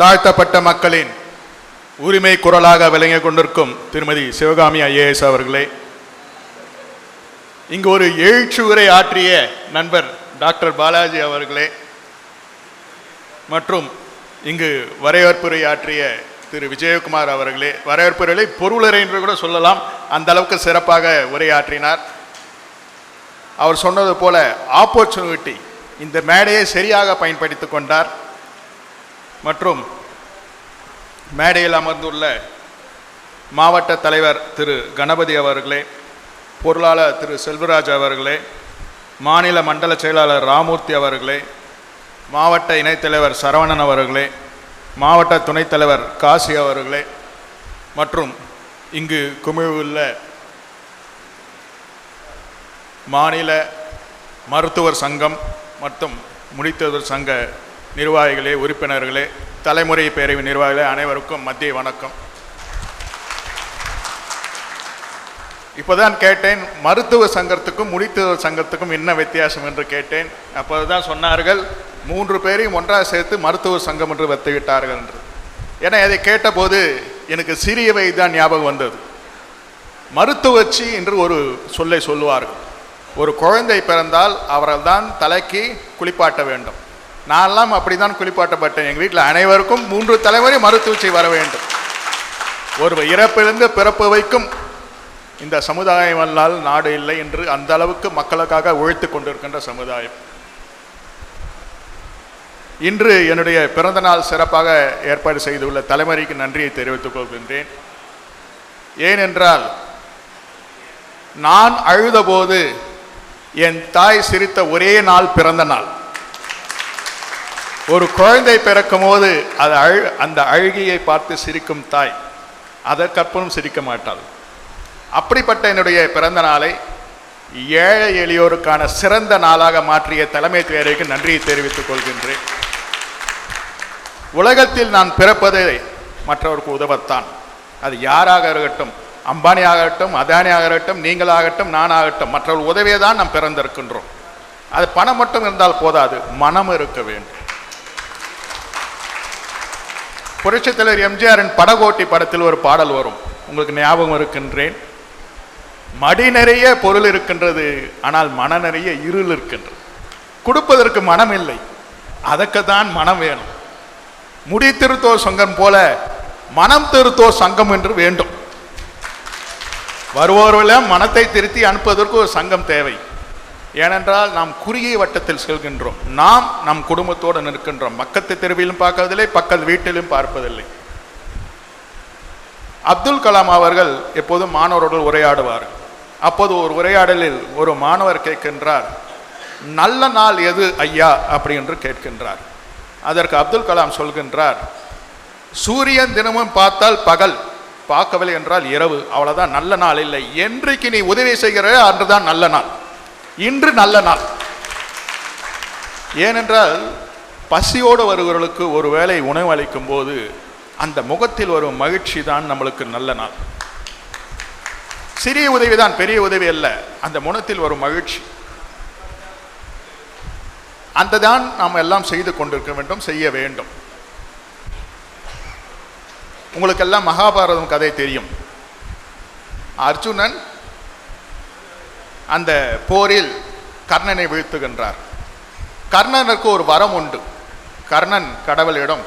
தாழ்த்தப்பட்ட மக்களின் உரிமை குரலாக விளங்கிக் கொண்டிருக்கும் திருமதி சிவகாமி ஐஏஎஸ் அவர்களே இங்கு ஒரு எழுச்சி உரை ஆற்றிய நண்பர் டாக்டர் பாலாஜி அவர்களே மற்றும் இங்கு வரவேற்புரை ஆற்றிய திரு விஜயகுமார் அவர்களே வரவேற்புரைகளை பொருளரை என்று கூட சொல்லலாம் அந்த அளவுக்கு சிறப்பாக உரையாற்றினார். அவர் சொன்னது போல ஆப்பர்ச்சுனிட்டி இந்த மேடையை சரியாக பயன்படுத்தி கொண்டார். மற்றும் மேடையில் அமர்ந்துள்ள மாவட்ட தலைவர் திரு கணபதி அவர்களே பொருளாளர் திரு செல்வராஜ் அவர்களே மாநில மண்டல செயலாளர் ராமூர்த்தி அவர்களே மாவட்ட இணைத்தலைவர் சரவணன் அவர்களே மாவட்ட துணைத் தலைவர் காசி அவர்களே மற்றும் இங்கு குமிழ்வுள்ள மாநில மருத்துவர் சங்கம் மற்றும் முடித்தவர் சங்க நிர்வாகிகளே உறுப்பினர்களே தலைமுறை பேரவை நிர்வாகிகளே அனைவருக்கும் மத்திய வணக்கம். இப்போதான் கேட்டேன் மருத்துவ சங்கத்துக்கும் முடித்தவர் சங்கத்துக்கும் என்ன வித்தியாசம் என்று கேட்டேன். அப்போதுதான் சொன்னார்கள் மூன்று பேரையும் ஒன்றாக சேர்த்து மருத்துவ சங்கம் என்று வைத்து விட்டார்கள் என்று. ஏன்னா அதை கேட்டபோது எனக்கு சிறிய வயது தான் ஞாபகம் வந்தது. மருத்துவச்சி என்று ஒரு சொல்லை சொல்லுவார்கள். ஒரு குழந்தை பிறந்தால் அவர்கள் தான் தலைக்கு குளிப்பாட்ட வேண்டும். நான்லாம் அப்படிதான் குளிப்பாட்டப்பட்டேன். எங்கள் வீட்டில் அனைவருக்கும் மூன்று தலைமுறை மருத்துவச்சி வர வேண்டும். ஒரு இறப்பிலிருந்து பிறப்பு வைக்கும் இந்த சமுதாயம் அல்லால் நாடு இல்லை என்று அந்த அளவுக்கு மக்களுக்காக உழைத்து கொண்டிருக்கின்ற சமுதாயம். இன்று என்னுடைய பிறந்தநாள் சிறப்பாக ஏற்பாடு செய்துள்ள தலைமுறைக்கு நன்றியை தெரிவித்துக் கொள்கின்றேன். ஏனென்றால் நான் அழுதபோது என் தாய் சிரித்த ஒரே நாள் பிறந்த நாள். ஒரு குழந்தை பிறக்கும் போது அது அழு அந்த அழுகியை பார்த்து சிரிக்கும் தாய். அதற்கப்புறம் சிரிக்க மாட்டாள். அப்படிப்பட்ட என்னுடைய பிறந்த நாளை ஏழை எளியோருக்கான சிறந்த நாளாக மாற்றிய தலைமை தேர்வுக்கு நன்றியை தெரிவித்துக் கொள்கின்றேன். உலகத்தில் நான் பிறப்பது மற்றவருக்கு உதவத்தான். அது யாராக இருக்கட்டும் அம்பானி ஆகட்டும் அதானி ஆகட்டும் நீங்களாகட்டும் நானாகட்டும் மற்றவர்கள் உதவியை தான் நாம் பிறந்திருக்கின்றோம். அது பணம் மட்டும் இருந்தால் போதாது மனம் இருக்க வேண்டும். புரட்சித் தலைவர் எம்ஜிஆரின் படகோட்டி படத்தில் ஒரு பாடல் வரும். உங்களுக்கு ஞாபகம் இருக்கின்றேன். மடி நிறைய பொருள் இருக்கின்றது ஆனால் மன நிறைய இருள் இருக்கின்றது. கொடுப்பதற்கு மனம் இல்லை. அதற்கு தான் மனம் வேணும். முடி திருத்தோ சங்கம் போல மனம் திருத்தோ சங்கம் என்று வேண்டும். வருவோர்களெல்லாம் மனத்தை திருத்தி அனுப்புவதற்கு ஒரு சங்கம் தேவை. ஏனென்றால் நாம் குறுகிய வட்டத்தில் செல்கின்றோம். நாம் நம் குடும்பத்தோடு நிற்கின்றோம். பக்கத்து தெருவிலும் பார்க்கறதில்லை பக்கத்து வீட்டிலும் பார்ப்பதில்லை. அப்துல் கலாம் அவர்கள் எப்போதும் மாணவர்கள் உரையாடுவார். அப்போது ஒரு உரையாடலில் ஒரு மாணவர் கேட்கின்றார் நல்ல நாள் எது ஐயா? அப்படி என்று கேட்கின்றார். அதற்கு அப்துல் கலாம் சொல்கின்றார் சூரியன் தினமும் பார்த்தால் பகல் பார்க்கவில்லை என்றால் இரவு. அவ்வளோதான் நல்ல நாள் இல்லை. என்றைக்கு நீ உதவி செய்கிற அன்றுதான் நல்ல நாள். இன்று நல்ல நாள். ஏனென்றால் பசியோடு வருகிறவர்களுக்கு ஒரு வேளை உணவு அளிக்கும் போது அந்த முகத்தில் வரும் மகிழ்ச்சி தான் நம்மளுக்கு நல்ல நாள். சிறிய உதவி தான் பெரிய உதவி அல்ல. அந்த முனத்தில் வரும் மகிழ்ச்சி. அந்த தான் நாம் எல்லாம் செய்து கொண்டிருக்க வேண்டும் செய்ய வேண்டும். உங்களுக்கெல்லாம் மகாபாரதம் கதை தெரியும். அர்ஜுனன் அந்த போரில் கர்ணனை வீழ்த்துகின்றார். கர்ணனுக்கு ஒரு வரம் உண்டு. கர்ணன் கடவுளிடம்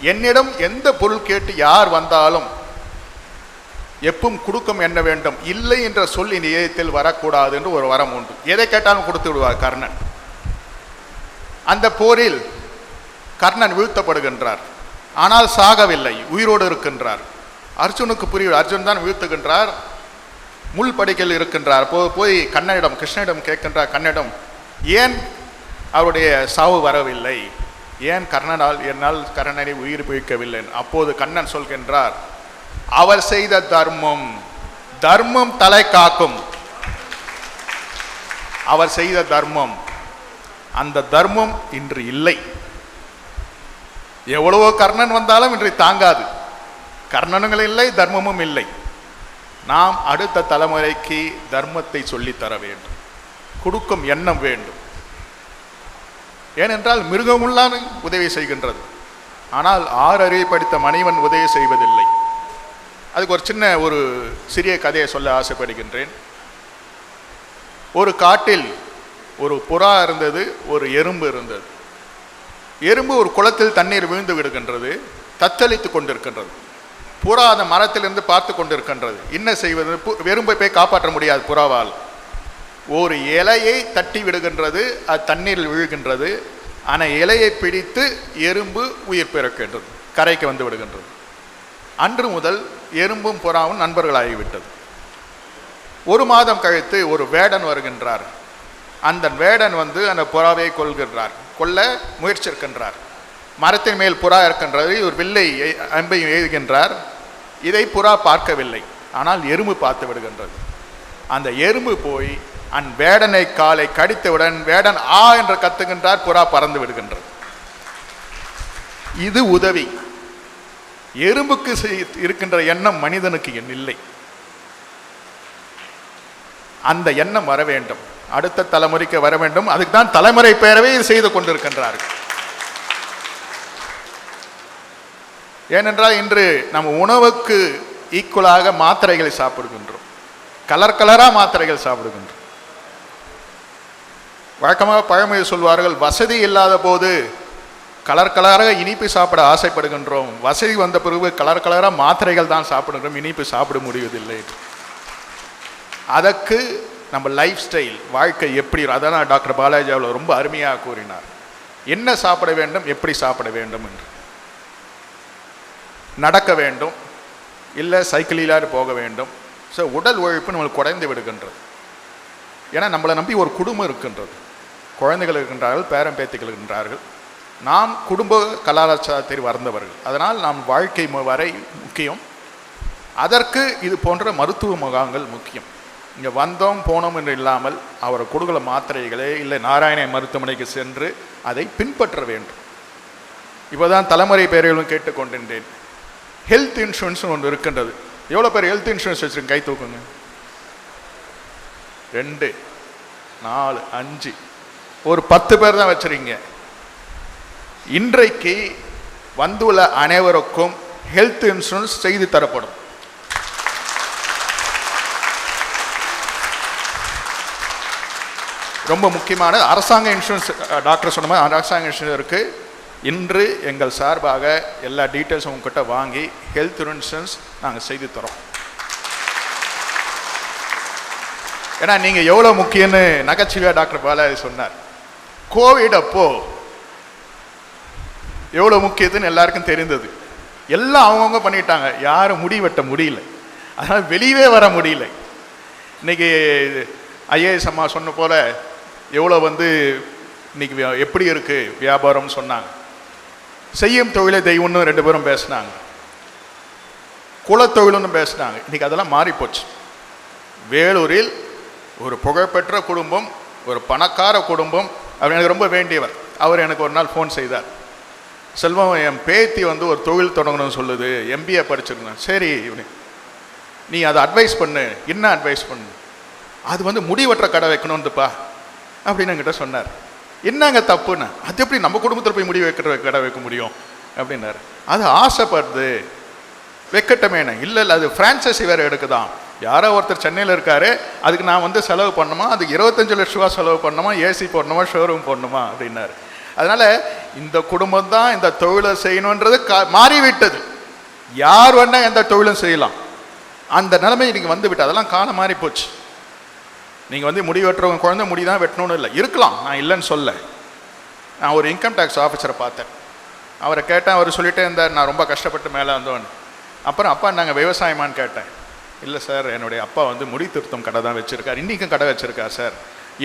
என்னிடம் எந்த பொருள் கேட்டு யார் வந்தாலும் எப்பவும் கொடுக்கும் என்ன வேண்டும்? இல்லை என்ற சொல் இந்த இதயத்தில் வரக்கூடாது என்று ஒரு வரம் உண்டு. எதை கேட்டாலும் கொடுத்து விடுவார் கர்ணன். அந்த போரில் கர்ணன் வீழ்த்தப்படுகின்றார். ஆனால் சாகவில்லை. உயிரோடு இருக்கின்றார். அர்ஜுனுக்கு புரியும். அர்ஜுன் தான் வீழ்த்துகின்றார். முள் படிக்கையில் இருக்கின்றார். போ போய் கண்ணனிடம் கிருஷ்ணனிடம் கேட்கின்றார் கண்ணனிடம் ஏன் அவருடைய சாவு வரவில்லை? ஏன் கர்ணனால் என்னால் கர்ணனை உயிர் பிழைக்கவில்லை அப்போது கண்ணன் சொல்கின்றார் அவர் செய்த தர்மம் தர்மம் தலை காக்கும். அவர் செய்த தர்மம் அந்த தர்மம் இன்று இல்லை. எவ்வளவோ கர்ணன் வந்தாலும் இன்று தாங்காது. கர்ணனுங்கள் இல்லை தர்மமும் இல்லை. நாம் அடுத்த தலைமுறைக்கு தர்மத்தை சொல்லித் தர வேண்டும். கொடுக்கும் எண்ணம் வேண்டும். ஏனென்றால் மிருகமுள்ளான உதவி செய்கின்றது. ஆனால் ஆறு அறிவை படித்த மனைவன் உதவி செய்வதில்லை. அதுக்கு ஒரு சின்ன ஒரு சிறிய கதையை சொல்ல ஆசைப்படுகின்றேன். ஒரு காட்டில் ஒரு புறா இருந்தது ஒரு எறும்பு இருந்தது. எறும்பு ஒரு குளத்தில் தண்ணீர் விழுந்து விடுகின்றது தத்தளித்து கொண்டிருக்கின்றது. புறா அந்த மரத்திலிருந்து பார்த்து கொண்டிருக்கின்றது. என்ன செய்வது? பு- போய் காப்பாற்ற முடியாது புறாவால். ஒரு இலையை தட்டி விடுகின்றது அது தண்ணீரில் விழுகின்றது. ஆனால் இலையை பிடித்து எறும்பு உயிர் பிறக்கின்றது கரைக்கு வந்து விடுகின்றது. அன்று முதல் எறும்பும் புறாவும் நண்பர்களாகிவிட்டது. ஒரு மாதம் கழித்து ஒரு வேடன் வருகின்றார். அந்த வேடன் வந்து அந்த புறாவை கொள்கின்றார் கொல்ல முயற்சிக்கின்றார். மரத்தின் மேல் புறா இருக்கின்றது ஒரு வில்லை அம்பையும் அம்பை எழுதுகின்றார் இதை புறா பார்க்கவில்லை. ஆனால் எறும்பு பார்த்து விடுகின்றது. அந்த எறும்பு போய் அந் வேடனை காலை கடித்தவுடன் வேடன் ஆ என்று கத்துகின்றார் புறா பறந்து விடுகின்றது. இது உதவி. எறும்புக்கு செய்- இருக்கின்ற எண்ணம் மனிதனுக்கு எண் இல்லை. அந்த எண்ணம் வர வேண்டும். அடுத்த தலைமுறைக்கு வர வேண்டும். அதுக்கு தான் தலைமுறை பேரவை செய்து கொண்டிருக்கின்றார்கள். ஏனென்றால் இன்று நம்ம உணவுக்கு ஈக்குவலாக மாத்திரைகளை சாப்பிடுகின்றோம். கலர் கலராக மாத்திரைகள் சாப்பிடுகின்றோம். வழக்கமாக பழமொழி சொல்வார்கள் வசதி இல்லாத போது கலர் கலராக இனிப்பு சாப்பிட ஆசைப்படுகின்றோம். வசதி வந்த பிறகு கலர் கலராக மாத்திரைகள் தான் சாப்பிடுகிறோம் இனிப்பு சாப்பிட முடிவதில்லை. அதற்கு நம்ம லைஃப் ஸ்டைல் வாழ்க்கை எப்படி அதான் டாக்டர் பாலாஜி அவ்வளோ ரொம்ப அருமையாக கூறினார். என்ன சாப்பிட வேண்டும்? எப்படி சாப்பிட வேண்டும்? என்று. நடக்க வேண்டும் இல்லை சைக்கிளிலாது போக வேண்டும். ஸோ உடல் உழைப்பு நம்மளுக்கு குறைந்து விடுகின்றது. ஏன்னா நம்மளை நம்பி ஒரு குடும்பம் இருக்கின்றது. குழந்தைகள் இருக்கின்றார்கள் பேரன் பேத்திகள் இருக்கின்றார்கள். நாம் குடும்ப கலாச்சாரத்தில் வந்தவர்கள் அதனால் நாம் வாழ்க்கை வரை முக்கியம். அதற்கு இது போன்ற மருத்துவ முகாங்கள் முக்கியம். இங்கே வந்தோம் போனோம் என்று இல்லாமல் அவர் கொடுக்கல மாத்திரைகளே இல்லை நாராயண மருத்துவமனைக்கு சென்று அதை பின்பற்ற வேண்டும். இப்போதான் தலைமுறை பேர்களும் கேட்டுக்கொண்டிருந்தேன். ஹெல்த் இன்சூரன்ஸ் ஒன்று இருக்கின்றது. எவ்வளோ பேர் ஹெல்த் இன்சூரன்ஸ் வச்சுருங்க கை தூக்குங்க. ரெண்டு நாலு அஞ்சு. ஒரு பத்து பேர் தான் வச்சுருங்க இன்றைக்கு வந்துள்ள அனைவருக்கும் ஹெல்த் இன்சூரன்ஸ் செய்து தரப்படும். ரொம்ப முக்கியமான அரசாங்க இன்சூரன்ஸ் டாக்டர் சொன்ன மாதிரி அரசாங்க இன்சூரன்ஸ் இருக்குது இன்று எங்கள் சார்பாக எல்லா டீட்டெயில்ஸும் உங்ககிட்ட வாங்கி ஹெல்த் இன்சூரன்ஸ் நாங்கள் செய்து தரோம். ஏன்னா நீங்கள் எவ்வளோ முக்கியம்னு நகைச்சுவையாக டாக்டர் பாலாஜி சொன்னார். கோவிட் அப்போ எவ்வளோ முக்கியத்துன்னு எல்லாருக்கும் தெரிந்தது. எல்லாம் அவங்கவுங்க பண்ணிட்டாங்க. யாரும் முடி வெட்ட முடியல. அதனால் வெளியவே வர முடியல. இன்னைக்கு ஐஏஎஸ் அம்மா சொன்ன போல் எவ்வளோ வந்து இன்றைக்கி வியா- எப்படி இருக்குது வியாபாரம்னு சொன்னாங்க. செய்யும் தொழிலை தெய்வம்னு ரெண்டு பேரும் பேசினாங்க. குலத்தொழில்னு பேசினாங்க. இன்றைக்கி அதெல்லாம் மாறிப்போச்சு. வேலூரில் ஒரு புகழ்பெற்ற குடும்பம் ஒரு பணக்கார குடும்பம் அவர் எனக்கு ரொம்ப வேண்டியவர். அவர் எனக்கு ஒரு நாள் ஃபோன் செய்தார். செல்வம் என் பேத்தி வந்து ஒரு தொழில் தொடங்கணும்னு சொல்லுது எம்பிஏ படிச்சிருந்தேன். சரி இவனு நீ அதை அட்வைஸ் பண்ணு. என்ன அட்வைஸ் பண்ணு? அது வந்து முடிவற்ற கடை வைக்கணும்னுப்பா அப்படின்னு என்கிட்ட சொன்னார். என்னங்க தப்புன்னு? அது எப்படி நம்ம குடும்பத்தில் போய் முடிவு வைக்கிற கடை வைக்க முடியும்? அப்படின்னாரு. அது ஆசைப்படுது. வைக்கட்டமேனு இல்லை இல்லை அது ஃப்ரான்ச்சைசி வேறு எடுக்குதான். யாரோ ஒருத்தர் சென்னையில் இருக்காரு அதுக்கு நான் வந்து செலவு பண்ணணுமா? அதுக்கு இருபத்தஞ்சு லட்ச ரூபா செலவு பண்ணணுமா? ஏசி போடணுமா? ஷோரூம் போடணுமா? அப்படின்னாரு. அதனால் இந்த குடும்பம் தான் இந்த தொழிலை செய்யணுன்றது கா- மாறிவிட்டது. யார் வேணால் எந்த தொழிலும் செய்யலாம். அந்த நிலைமை இன்றைக்கி வந்து விட்டு அதெல்லாம் காலம் மாறி போச்சு நீங்கள் வந்து முடி வெட்டுறவங்க குழந்தை முடி தான் வெட்டணும்னு இல்லை. இருக்கலாம். நான் இல்லைன்னு சொல்ல. நான் ஒரு இன்கம் டேக்ஸ் ஆஃபீஸரை பார்த்தேன். அவரை கேட்டேன் அவர் சொல்லிட்டே இருந்தார் நான் ரொம்ப கஷ்டப்பட்டு மேலே வந்தோன்னு அப்புறம் அப்பா நாங்கள் விவசாயமான்னு கேட்டேன். இல்லை சார் என்னுடைய அப்பா வந்து முடி திருத்தம் கடை தான் வச்சுருக்கார். இன்றைக்கும் கடை வச்சுருக்கா சார்?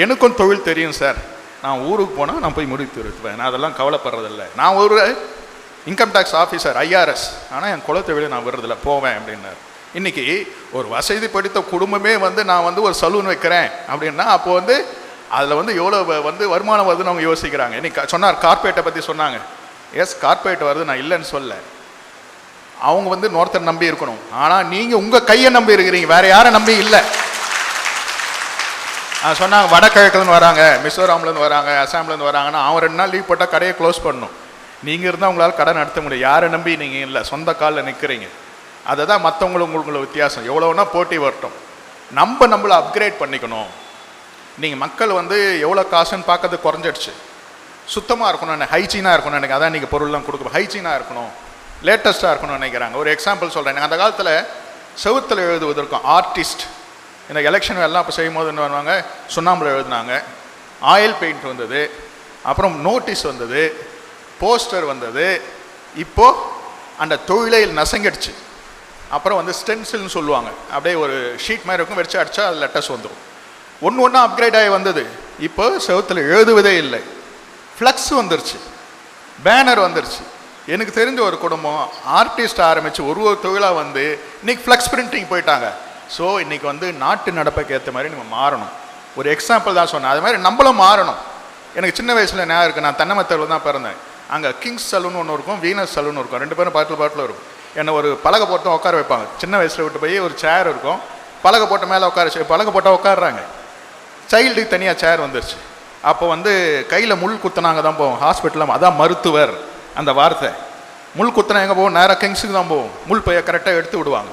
எனக்கும் தொழில் தெரியும் சார். நான் ஊருக்கு போனால் நான் போய் முடி திருத்துவேன். நான் அதெல்லாம் கவலைப்படுறதில்ல. நான் ஒரு இன்கம் டேக்ஸ் ஆஃபீஸர் ஐஆர்எஸ் ஆனால் என் குலத்தொழிலை நான் விடுறதில்ல. போவேன் அப்படின்னார். இன்னைக்கு ஒரு வசதி படித்த குடும்பமே வந்து நான் வந்து ஒரு சலூன் வைக்கிறேன் அப்படின்னா அப்போ வந்து அதில் வந்து எவ்வளோ வ- வந்து வருமானம் வருதுன்னு அவங்க யோசிக்கிறாங்க. இன்னைக்கு சொன்னார் கார்பரேட்டை பற்றி சொன்னாங்க. எஸ் கார்பரேட் வருது நான் இல்லைன்னு சொல்ல. அவங்க வந்து நோர்த்தர் நம்பி இருக்கணும். ஆனால் நீங்கள் உங்கள் கையை நம்பி இருக்கிறீங்க. வேற யாரை நம்பி இல்லை. சொன்னாங்க வடகிழக்குலேருந்து வராங்க மிசோராம்லேருந்து வராங்க அசாம்லேருந்து வராங்கன்னா அவன் ரெண்டு நாள் லீவ் போட்டால் கடையை க்ளோஸ் பண்ணணும். நீங்கள் இருந்தால் உங்களால் கடை நடத்த முடியும். யாரை நம்பி நீங்கள் இல்லை? சொந்த காலில் நிற்கிறீங்க அதை தான் மற்றவங்களும் உங்களுக்கு வித்தியாசம். எவ்வளோனா போட்டி வரட்டும். நம்ம நம்மளை அப்கிரேட் பண்ணிக்கணும். நீங்கள் மக்கள் வந்து எவ்வளோ காசுன்னு பார்க்கறது குறைஞ்சிடுச்சு. சுத்தமாக இருக்கணும் ஹைஜீனாக இருக்கணும் எனக்கு அதான் நீங்கள் பொருள்லாம் கொடுக்கணும். ஹைஜீனாக இருக்கணும். லேட்டஸ்ட்டாக இருக்கணும்னு நினைக்கிறாங்க. ஒரு எக்ஸாம்பிள் சொல்கிறேன் அந்த காலத்தில் செவுத்தில் எழுதுவதற்கும் ஆர்டிஸ்ட் இந்த எலெக்ஷன் எல்லாம் இப்போ செய்யும் போது என்ன பண்ணுவாங்க? சுண்ணாம்பில் எழுதுனாங்க. ஆயில் பெயிண்ட் வந்தது. அப்புறம் நோட்டீஸ் வந்தது. போஸ்டர் வந்தது. இப்போது அந்த தொழிலை நசங்கிடுச்சு. அப்புறம் வந்து ஸ்டென்சில்னு சொல்லுவாங்க. அப்படியே ஒரு ஷீட் மாதிரி இருக்கும் வெடிச்சு அடித்தா அது லெட்டர்ஸ் வந்துடும் ஒன்று ஒன்றா அப்கிரேட் ஆகி வந்தது. இப்போ செவுத்தில் எழுதுவதே இல்லை. ஃப்ளக்ஸ் வந்துருச்சு. பேனர் வந்துருச்சு. எனக்கு தெரிஞ்ச ஒரு குடும்பம் ஆர்டிஸ்ட் ஆரம்பித்து ஒரு ஒரு தொழிலாக வந்து இன்னைக்கு ஃப்ளக்ஸ் பிரிண்டிங் போயிட்டாங்க. ஸோ இன்றைக்கி வந்து நாட்டு நடப்புக்கு ஏற்ற மாதிரி நம்ம மாறணும். ஒரு எக்ஸாம்பிள் தான் சொன்னேன். அது மாதிரி நம்மளும் மாறணும். எனக்கு சின்ன வயசில் நேரம் இருக்குது நான் தென்னமத்தூரில் தான் பிறந்தேன். அங்கே கிங்ஸ் சலூன் ஒன்று இருக்கும் வீனஸ் சலூன் இருக்கும். ரெண்டு பேரும் பாட்டில் பாட்டில் இருக்கும். என்னை ஒரு பலகை போட்டு உட்கார வைப்பாங்க. சின்ன வயசில் விட்டு போய் ஒரு சேர் இருக்கும். பலகை போட்ட மேலே உட்கார வச்சு பலகை போட்டால் உட்காடுறாங்க சைல்டுக்கு தனியாக சேர் வந்துருச்சு. அப்போ வந்து கையில் முள் குத்துனாங்க தான் போவோம். ஹாஸ்பிட்டலில் அதான் மருத்துவர் அந்த வார்த்தை. முள் குத்துனா எங்கே போவோம்? நேராக கிங்ஸுக்கு தான் போவோம். முள் பைய கரெக்டாக எடுத்து விடுவாங்க.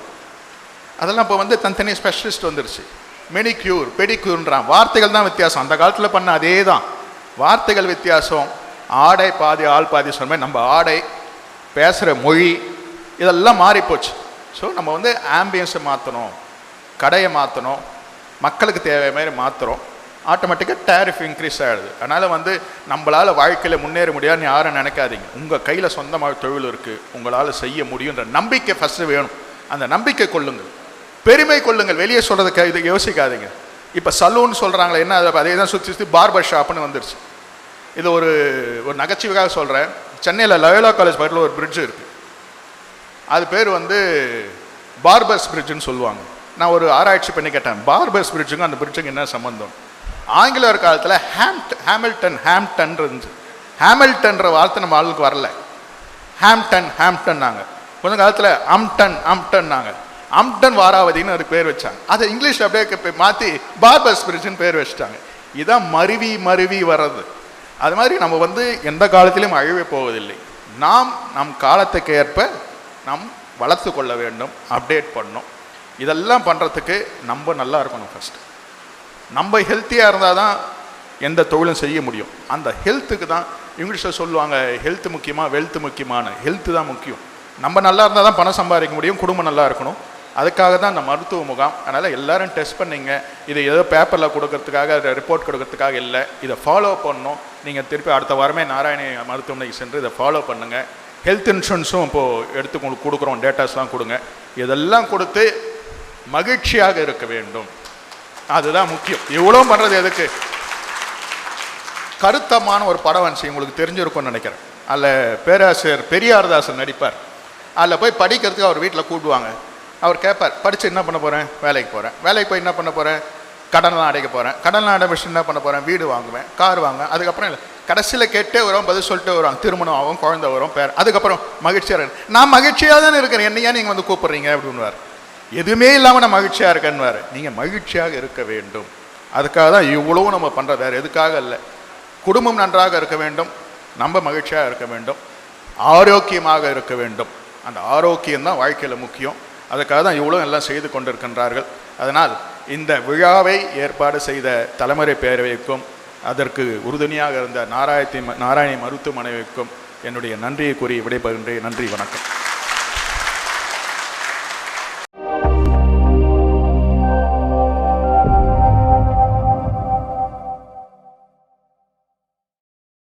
அதெல்லாம் இப்போ வந்து தனித்தனி ஸ்பெஷலிஸ்ட் வந்துருச்சு. மெனிக்யூர் பெடிக்யூர்ன்றான் வார்த்தைகள் தான் வித்தியாசம். அந்த காலத்தில் பண்ண அதே தான் வார்த்தைகள் வித்தியாசம். ஆடை பாதி ஆள் பாதி சொன்ன மாதிரி நம்ம ஆடை பேசுகிற மொழி இதெல்லாம் மாறிப்போச்சு. ஸோ நம்ம வந்து ஆம்பியன்ஸை மாற்றணும் கடையை மாற்றணும் மக்களுக்கு தேவை மாதிரி மாற்றுறோம் ஆட்டோமேட்டிக்காக டேரிஃப் இன்க்ரீஸ் ஆகிடுது அதனால் வந்து நம்மளால் வாழ்க்கையில் முன்னேற முடியாதுன்னு யாரும் நினைக்காதீங்க. உங்கள் கையில் சொந்தமாக தொழில் இருக்குது உங்களால் செய்ய முடியுன்ற நம்பிக்கை ஃபஸ்ட்டு வேணும். அந்த நம்பிக்கை கொள்ளுங்கள். பெருமை கொள்ளுங்கள். வெளியே சொல்கிறதுக்கு இது யோசிக்காதீங்க. இப்போ சலூன் சொல்கிறாங்களே என்ன அதை? அதே தான் சுற்றி சுற்றி பார்பர் ஷாப்னு வந்துருச்சு. இது ஒரு ஒரு நகைச்சுவைக்காக சொல்கிறேன் சென்னையில் லயோலா காலேஜ் பக்கத்தில் ஒரு பிரிட்ஜ் இருக்குது அது பேர் வந்து பார்பர்ஸ் பிரிட்ஜுன்னு சொல்லுவாங்க. நான் ஒரு ஆராய்ச்சி பண்ணி கேட்டேன். பார்பர்ஸ் பிரிட்ஜுக்கும் அந்த பிரிட்ஜுக்கு என்ன சம்மந்தம் ஆங்கிலேயர் காலத்தில் ஹேம்ட் ஹேமில்டன் ஹேம்டன் இருந்துச்சு. ஹேமில்டன்ற வார்த்தை நம்ம ஆளுக்கு வரல. ஹேம்டன் ஹேம்டன்னாங்க கொஞ்ச காலத்தில் அம்டன் அம்டன்னாங்க அம்டன் வாராவதின்னு ஒரு பேர் வச்சாங்க. அதை இங்கிலீஷ் அப்படியே மாற்றி பார்பர்ஸ் பிரிட்ஜுன்னு பேர் வச்சுட்டாங்க. இதான் மருவி மருவி வர்றது. அது மாதிரி நம்ம வந்து எந்த காலத்திலும் அழிவே போவதில்லை. நாம் நம் காலத்துக்கு ஏற்ப நாம் வளர்த்து கொள்ள வேண்டும் அப்டேட் பண்ணும் இதெல்லாம் பண்ணுறதுக்கு நம்ம நல்லா இருக்கணும் ஃபஸ்ட்டு நம்ம ஹெல்த்தியாக இருந்தால் தான் எந்த தொழிலும் செய்ய முடியும். அந்த ஹெல்த்துக்கு தான் இங்கிலீஷில் சொல்லுவாங்க ஹெல்த் முக்கியமாக வெல்த் முக்கியமான ஹெல்த்து தான் முக்கியம். நம்ம நல்லா இருந்தால் தான் பணம் சம்பாதிக்க முடியும் குடும்பம் நல்லா இருக்கணும். அதுக்காக தான் இந்த மருத்துவ முகாம். அதனால் எல்லோரும் டெஸ்ட் பண்ணீங்க. இதை ஏதோ பேப்பரில் கொடுக்கறதுக்காக ரிப்போர்ட் கொடுக்கறதுக்காக இல்லை. இதை ஃபாலோ பண்ணணும். நீங்கள் திருப்பி அடுத்த வாரமே நாராயணி மருத்துவமனைக்கு சென்று இதை ஃபாலோ பண்ணுங்கள் ஹெல்த் இன்சூரன்ஸும் இப்போது எடுத்து உங்களுக்கு கொடுக்குறோம் டேட்டாஸ்லாம் கொடுங்க. இதெல்லாம் கொடுத்து மகிழ்ச்சியாக இருக்க வேண்டும். அதுதான் முக்கியம். இவ்வளோ பண்ணுறது எதுக்கு? கருத்தமான ஒரு படம் வந்துச்சு உங்களுக்கு தெரிஞ்சிருக்கும்னு நினைக்கிறேன். அதில் பேராசிரியர் பெரியார்தாசன் நடிப்பார். அதில் போய் படிக்கிறதுக்கு அவர் வீட்டில் கூட்டுவாங்க அவர் கேட்பார் படித்து என்ன பண்ண போகிறேன் வேலைக்கு போகிறேன் வேலைக்கு போய் என்ன பண்ண போகிறேன் கடன்லாம் அடைக்க போகிறேன் கடன்லாம் விஷயம் என்ன பண்ண போகிறேன் வீடு வாங்குவேன் கார் வாங்குவேன். அதுக்கப்புறம் இல்லை கடைசியில் கேட்டே வரும் பதில் சொல்லிட்டு வருவாங்க. திருமணம் ஆகும் குழந்தை வரும் பேர். அதுக்கப்புறம் மகிழ்ச்சியாக இருக்கேன். நான் மகிழ்ச்சியாக தானே இருக்கிறேன் என்னையா நீங்கள் வந்து கூப்பிட்றீங்க? அப்படின்வார் எதுவுமே இல்லாமல் நான் மகிழ்ச்சியாக இருக்கேன்னுவார். நீங்கள் மகிழ்ச்சியாக இருக்க வேண்டும். அதுக்காக தான் இவ்வளோ நம்ம பண்ணுற வேறு எதுக்காக இல்லை. குடும்பம் நன்றாக இருக்க வேண்டும். நம்ம மகிழ்ச்சியாக இருக்க வேண்டும். ஆரோக்கியமாக இருக்க வேண்டும். அந்த ஆரோக்கியம் தான் வாழ்க்கையில் முக்கியம். அதுக்காக தான் இவ்வளோ எல்லாம் செய்து கொண்டிருக்கின்றார்கள். அதனால் இந்த விழாவை ஏற்பாடு செய்த தலைமுறை பேரவைக்கும் அதற்கு உறுதுணையாக இருந்த நாராயணி நாராயணி மருத்துவமனைக்கும் என்னுடைய நன்றியை கூறி விடைபெறுகின்றேன். நன்றி வணக்கம்.